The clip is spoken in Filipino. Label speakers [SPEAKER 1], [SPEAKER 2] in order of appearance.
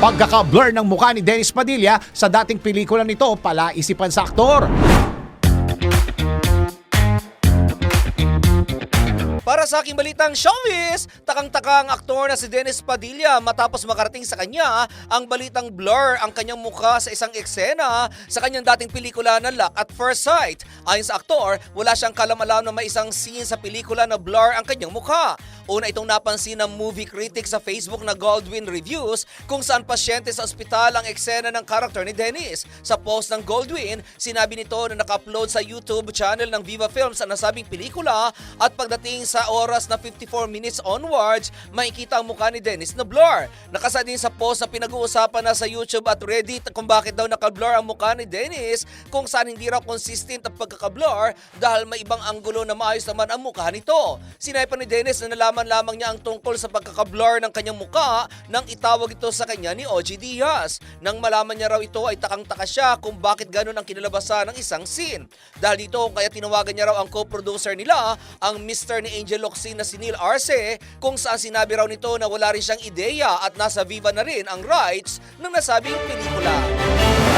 [SPEAKER 1] Pagkaka-blur ng mukha ni Dennis Padilla sa dating pelikula nito pala isipan sa aktor.
[SPEAKER 2] Para sa aking balitang showbiz, takang-taka ang aktor na si Dennis Padilla matapos makarating sa kanya ang balitang blur ang kanyang mukha sa isang eksena sa kanyang dating pelikula na Luck at First Sight. Ayon sa aktor, wala siyang kalam-alam na may isang scene sa pelikula na blur ang kanyang mukha. Una itong napansin ng movie critic sa Facebook na Goldwyn Reviews kung saan pasyente sa ospital ang eksena ng karakter ni Dennis. Sa post ng Goldwyn, sinabi nito na naka-upload sa YouTube channel ng Viva Films ang nasabing pelikula at pagdating sa oras na 54 minutes onwards, makikita ang mukha ni Dennis na blur. Nakasa din sa post na pinag-uusapan na sa YouTube at Reddit kung bakit daw naka-blur ang mukha ni Dennis kung saan hindi raw consistent ang pagkaka-blur dahil may ibang anggulo na maayos naman ang mukha nito. Sinabi pa ni Dennis na nalaman lamang niya ang tungkol sa pagkaka-blur ng kanyang mukha nang itawag ito sa kanya ni OG Diaz. Nang malaman niya raw ito ay takang-taka siya kung bakit ganun ang kinalabasan ng isang scene. Dahil dito kaya tinawagan niya raw ang co-producer nila, ang Mr. ni Angel Locsin na si Neil Arce, kung saan sinabi raw nito na wala rin siyang ideya at nasa Viva na rin ang rights ng nasabing pelikula.